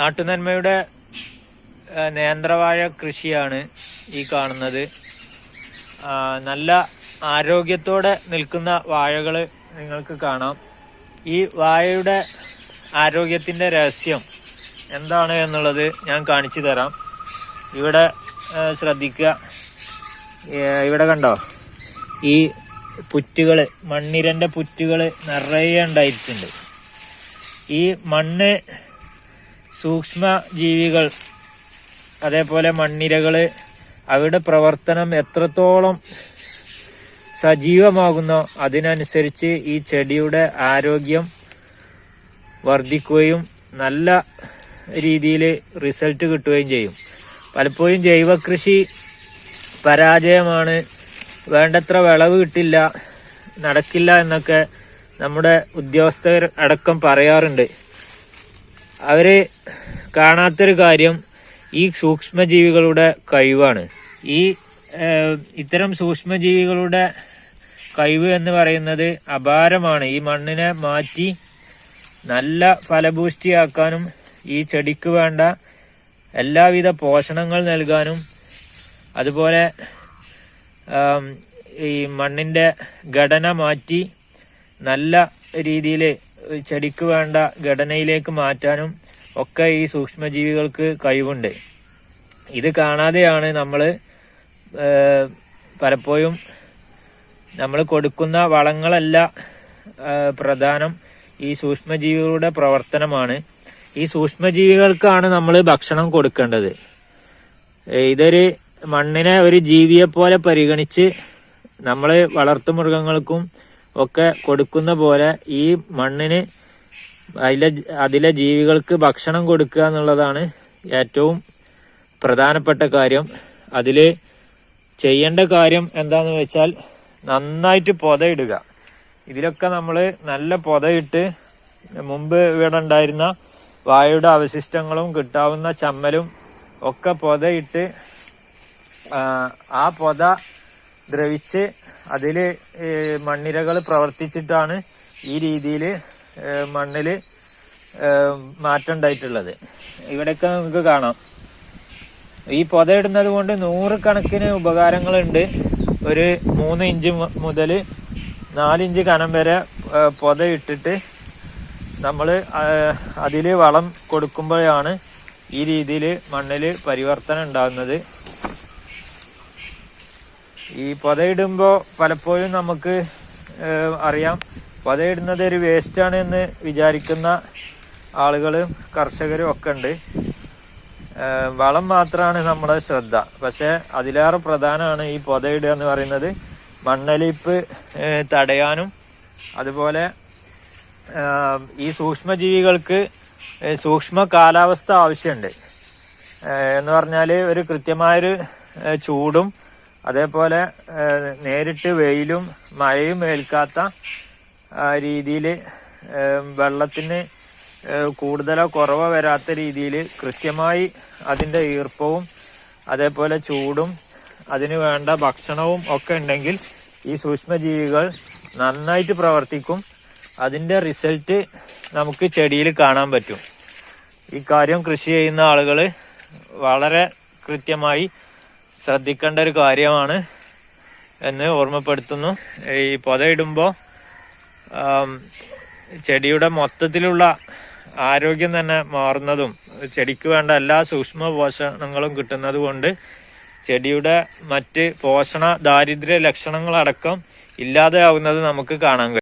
നാട്ടുനന്മയുടെ നേന്ത്രവാഴ കൃഷിയാണ് ഈ കാണുന്നത്. നല്ല ആരോഗ്യത്തോടെ നിൽക്കുന്ന വാഴകൾ നിങ്ങൾക്ക് കാണാം. ഈ വാഴയുടെ ആരോഗ്യത്തിന്റെ രഹസ്യം എന്താണ് എന്നുള്ളത് ഞാൻ കാണിച്ചു തരാം. ഇവിടെ ശ്രദ്ധിക്കുക. ഇവിടെ കണ്ടോ? ഈ പുറ്റുകൾ മണ്ണിരന്റെ പുറ്റുകൾ നിറയെ ഉണ്ടായിട്ടുണ്ട്. ഈ മണ്ണ് സൂക്ഷ്മ ജീവികൾ അതേപോലെ മണ്ണിരകൾ അവയുടെ പ്രവർത്തനം എത്രത്തോളം സജീവമാകുന്നോ അതിനനുസരിച്ച് ഈ ചെടിയുടെ ആരോഗ്യം വർദ്ധിക്കുകയും നല്ല രീതിയിൽ റിസൾട്ട് കിട്ടുകയും ചെയ്യും. പലപ്പോഴും ജൈവകൃഷി പരാജയമാണ്. വേണ്ടത്ര വിളവ് കിട്ടില്ല നടക്കില്ല എന്നൊക്കെ നമ്മുടെ ഉദ്യോഗസ്ഥർ അടക്കം പറയാറുണ്ട്. അവർ കാണാത്തൊരു കാര്യം ഈ സൂക്ഷ്മജീവികളുടെ കഴിവാണ്. ഈ ഇത്തരം സൂക്ഷ്മജീവികളുടെ കഴിവ് എന്ന് പറയുന്നത് അപാരമാണ്. ഈ മണ്ണിനെ മാറ്റി നല്ല ഫലഭൂഷ്ടിയാക്കാനും ഈ ചെടിക്ക് വേണ്ട എല്ലാവിധ പോഷണങ്ങൾ നൽകാനും അതുപോലെ ഈ മണ്ണിന്റെ ഘടന മാറ്റി നല്ല രീതിയിൽ ചെടിക്ക് വേണ്ട ഘടനയിലേക്ക് മാറ്റാനും ഒക്കെ ഈ സൂക്ഷ്മജീവികൾക്ക് കഴിവുണ്ട്. ഇത് കാണാതെയാണ് നമ്മൾ പലപ്പോഴും നമ്മൾ കൊടുക്കുന്ന വളങ്ങളല്ല പ്രധാനം ഈ സൂക്ഷ്മജീവികളുടെ പ്രവർത്തനമാണ്. ഈ സൂക്ഷ്മജീവികൾക്കാണ് നമ്മൾ ഭക്ഷണം കൊടുക്കേണ്ടത്. ഇതൊരു മണ്ണിനെ ഒരു ജീവിയെ പോലെ പരിഗണിച്ച് നമ്മൾ വളർത്തുമൃഗങ്ങൾക്കും ഒക്കെ കൊടുക്കുന്ന പോലെ ഈ മണ്ണിന് അതിലെ അതിലെ ജീവികൾക്ക് ഭക്ഷണം കൊടുക്കുക എന്നുള്ളതാണ് ഏറ്റവും പ്രധാനപ്പെട്ട കാര്യം. അതിൽ ചെയ്യേണ്ട കാര്യം എന്താണെന്ന് വെച്ചാൽ നന്നായിട്ട് പൊതയിടുക. ഇതിലൊക്കെ നമ്മൾ നല്ല പൊതയിട്ട് മുമ്പ് ഇവിടെ ഉണ്ടായിരുന്ന വായുടെ അവശിഷ്ടങ്ങളും കിട്ടാവുന്ന ചമ്മലും ഒക്കെ പൊതയിട്ട് ആ, പൊത ദ്രവിച്ച് അതിൽ മണ്ണിരകൾ പ്രവർത്തിച്ചിട്ടാണ് ഈ രീതിയിൽ മണ്ണിൽ മാറ്റം ഉണ്ടായിട്ടുള്ളത് ഇവിടെയൊക്കെ നമുക്ക് കാണാം. ഈ പൊത ഇടുന്നത് കൊണ്ട് നൂറുകണക്കിന് ഉപകാരങ്ങളുണ്ട്. ഒരു മൂന്ന് ഇഞ്ച് മുതൽ നാലിഞ്ച് കനം വരെ ആ, പൊത ഇട്ടിട്ട് നമ്മൾ അതിൽ വളം കൊടുക്കുമ്പോഴാണ് ഈ രീതിയിൽ മണ്ണിൽ പരിവർത്തനം ഉണ്ടാകുന്നത്. ഈ പൊതയിടുമ്പോ പലപ്പോഴും നമുക്ക് അറിയാം. പൊതയിടുന്നത് ഒരു വേസ്റ്റാണ് എന്ന് വിചാരിക്കുന്ന ആളുകളും കർഷകരും ഒക്കെ ഉണ്ട്. വളം മാത്രമാണ് നമ്മുടെ ശ്രദ്ധ. പക്ഷെ അതിലേറെ പ്രധാനമാണ് ഈ പൊതയിടുക എന്ന് പറയുന്നത് മണ്ണലിപ്പ് തടയാനും അതുപോലെ ഈ സൂക്ഷ്മജീവികൾക്ക് സൂക്ഷ്മ കാലാവസ്ഥ ആവശ്യമുണ്ട്. എന്ന് പറഞ്ഞാൽ ഒരു കൃത്യമായൊരു ചൂടും അതേപോലെ നേരിട്ട് വെയിലും മഴയും ഏൽക്കാത്ത രീതിയിൽ വെള്ളത്തിന് കൂടുതലോ കുറവോ വരാത്ത രീതിയിൽ കൃത്യമായി അതിന്റെ ഈർപ്പവും അതേപോലെ ചൂടും അതിന് വേണ്ട ഭക്ഷണവും ഒക്കെ ഉണ്ടെങ്കിൽ ഈ സൂക്ഷ്മജീവികൾ നന്നായിട്ട് പ്രവർത്തിക്കും. അതിന്റെ റിസൾട്ട് നമുക്ക് ചെടിയിൽ കാണാൻ പറ്റും. ഈ കാര്യം കൃഷി ചെയ്യുന്ന ആളുകൾ വളരെ കൃത്യമായി ശ്രദ്ധിക്കേണ്ട ഒരു കാര്യമാണ് എന്ന് ഓർമ്മപ്പെടുത്തുന്നു. ഈ പൊതയിടുമ്പോൾ ചെടിയുടെ മൊത്തത്തിലുള്ള ആരോഗ്യം തന്നെ മാറുന്നതും ചെടിക്ക് വേണ്ട എല്ലാ സൂക്ഷ്മ പോഷണങ്ങളും കിട്ടുന്നത് കൊണ്ട് ചെടിയുടെ മറ്റ് പോഷണ ദാരിദ്ര്യ ലക്ഷണങ്ങളടക്കം ഇല്ലാതെയാവുന്നത് നമുക്ക് കാണാൻ കഴിയും.